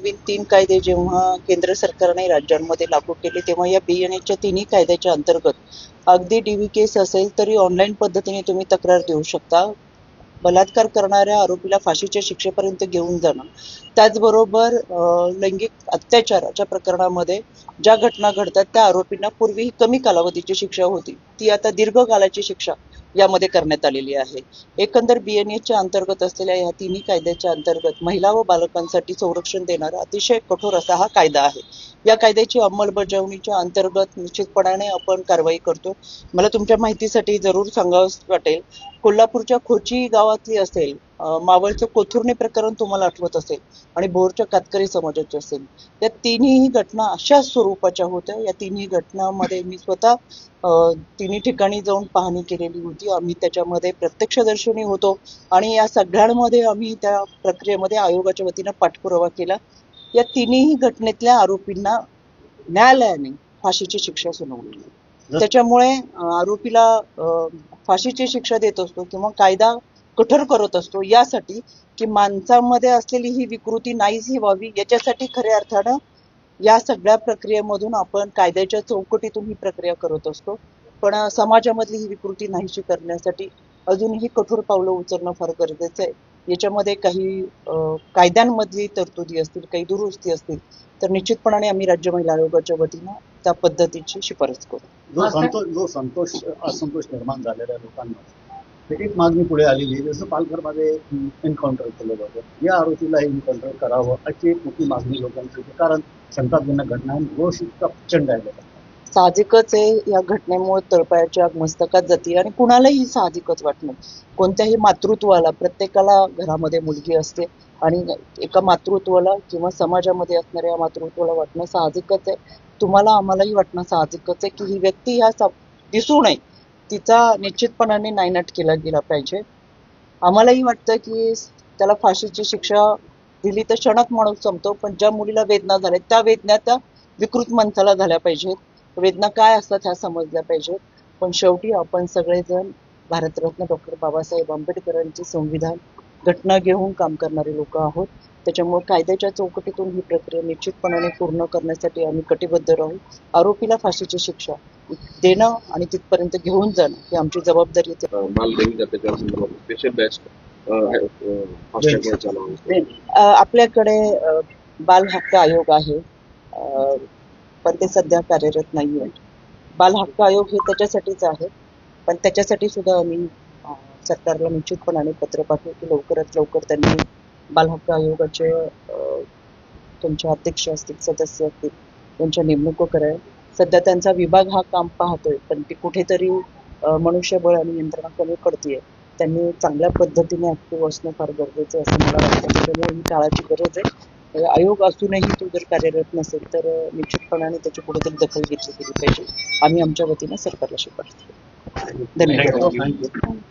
नवीन तीन कायदे जेव्हा केंद्र सरकारने राज्यांमध्ये लागू केले तेव्हा या बियाण्याच्या तिन्ही कायद्याच्या अंतर्गत अगदी डी व्ही केस असेल तरी ऑनलाईन पद्धतीने तुम्ही तक्रार देऊ शकता. बलात्कार करणाऱ्या आरोपीला फाशीच्या शिक्षेपर्यंत घेऊन जाणं. त्याचबरोबर लैंगिक अत्याचाराच्या प्रकरणामध्ये ज्या घटना घडतात त्या आरोपींना पूर्वीही कमी कालावधीची शिक्षा होती. ती आता दीर्घकालाची शिक्षा यामध्ये करण्यात आलेली आहे. एकंदर बीएनएच्या अंतर्गत असलेल्या या तिन्ही कायद्याच्या अंतर्गत महिला व बालकांसाठी संरक्षण देणारा अतिशय कठोर असा हा कायदा आहे. या कायद्याची अंमलबजावणीच्या अंतर्गत निश्चितपणाने आपण कारवाई करतो. मला तुमच्या माहितीसाठी जरूर सांगावं वाटेल. कोल्हापूरच्या खोची गावातली असेल मावळचं कोथुर्णे प्रकरण तुम्हाला आठवत असेल आणि भोरच्या कातकरी समाजाचे असेल. या तिन्ही घटना अशा स्वरूपाच्या होत्या. या तिन्ही घटनांमध्ये मी स्वतः अं, तिन्ही ठिकाणी जाऊन पाहणी केलेली होती. आम्ही त्याच्यामध्ये प्रत्यक्षदर्शनी होतो आणि या सगळ्यांमध्ये आम्ही त्या प्रक्रियेमध्ये आयोगाच्या वतीनं पाठपुरावा केला. या तिन्ही घटनेतल्या आरोपींना न्यायालयाने फाशीची शिक्षा सुनावली. त्याच्यामुळे आरोपीला फाशीची शिक्षा देत असतो किंवा कायदा कठोर करत असतो. यासाठी की माणसामध्ये असलेली ही विकृती नाहीशी व्हावी याच्यासाठी खऱ्या अर्थानं या सगळ्या प्रक्रियेमधून आपण कायद्याच्या चौकटीतून ही प्रक्रिया करत असतो. पण समाजामधली ही विकृती नाहीशी करण्यासाठी अजूनही कठोर पावलं उचलणं फार गरजेचं आहे. याच्यामध्ये काही कायद्यांमधली तरतुदी असतील काही दुरुस्ती असतील तर निश्चितपणाने आम्ही राज्य महिला आयोगाच्या वतीनं त्या पद्धतीची शिफारस करू. जो संतोष जो संतोष असंतोष निर्माण झालेल्या लोकांमध्ये एक मागणी पुढे आलेली जसं पालघरमध्ये एन्काउंटर केलं जातं. या आरोपीला एन्काउंटर करावं अशी एक मोठी मागणी लोकांची होती कारण संतापजनक घटना आहे रोष इतका प्रचंड आहे. साहजिकच आहे या घटनेमुळे तळपायाची आग मस्तकात जाते आणि कुणालाही साहजिकच वाटणं कोणत्याही मातृत्वाला प्रत्येकाला घरामध्ये मुलगी असते आणि एका मातृत्वाला किंवा समाजामध्ये असणाऱ्या मातृत्वाला वाटणं साहजिकच आहे. तुम्हाला आम्हालाही वाटणं साहजिकच आहे की ही व्यक्ती ह्या दिसू नये. तिचा निश्चितपणाने नायनाट केला गेला पाहिजे. आम्हालाही वाटतं की त्याला फाशीची शिक्षा दिली तर क्षणात माणूस संपतो पण ज्या मुलीला वेदना झाल्या त्या वेदना त्या विकृत माणसाला झाल्या पाहिजेत. वेदना काय असतात ह्या समजल्या पाहिजेत. पण शेवटी आपण सगळेजण भारतरत्न डॉक्टर बाबासाहेब आंबेडकरांचे संविधान घटना घेऊन काम करणारे लोक आहोत. त्याच्यामुळे कायद्याच्या चौकटीतून ही प्रक्रिया निश्चितपणाने पूर्ण करण्यासाठी आम्ही कटिबद्ध राहू. आरोपीला फाशीची शिक्षा देणं आणि तिथपर्यंत घेऊन जाणं ही आमची जबाबदारी आपल्याकडे बाल हक्क आयोग आहे. पण ते सध्या कार्यरत नाही आहे बाल हक्क आयोग हे त्याच्यासाठीच आहे. पण त्याच्यासाठी सुद्धा आम्ही सरकारला निश्चितपणाने पत्र पाठवू की लवकरात लवकर त्यांनी बाल हक्क आयोगाचे अ, तुमचे अध्यक्ष असतील सदस्य असतील त्यांच्या नेमणुका कराव्या सध्या त्यांचा विभाग हा काम पाहतोय पण ती कुठेतरी मनुष्यबळ आणि यंत्रणा कमी पडतीये त्यांनी चांगल्या पद्धतीने ऍक्टिव्ह असणं फार गरजेचं आहे असं मला वाटतं. त्याच्यामुळे ही काळाची गरज आहे. आयोग असूनही तो जर कार्यरत नसेल तर निश्चितपणाने त्याची कुठेतरी दखल घेतली गेली पाहिजे. आम्ही आमच्या वतीने सरकारला शिफारस धन्यवाद.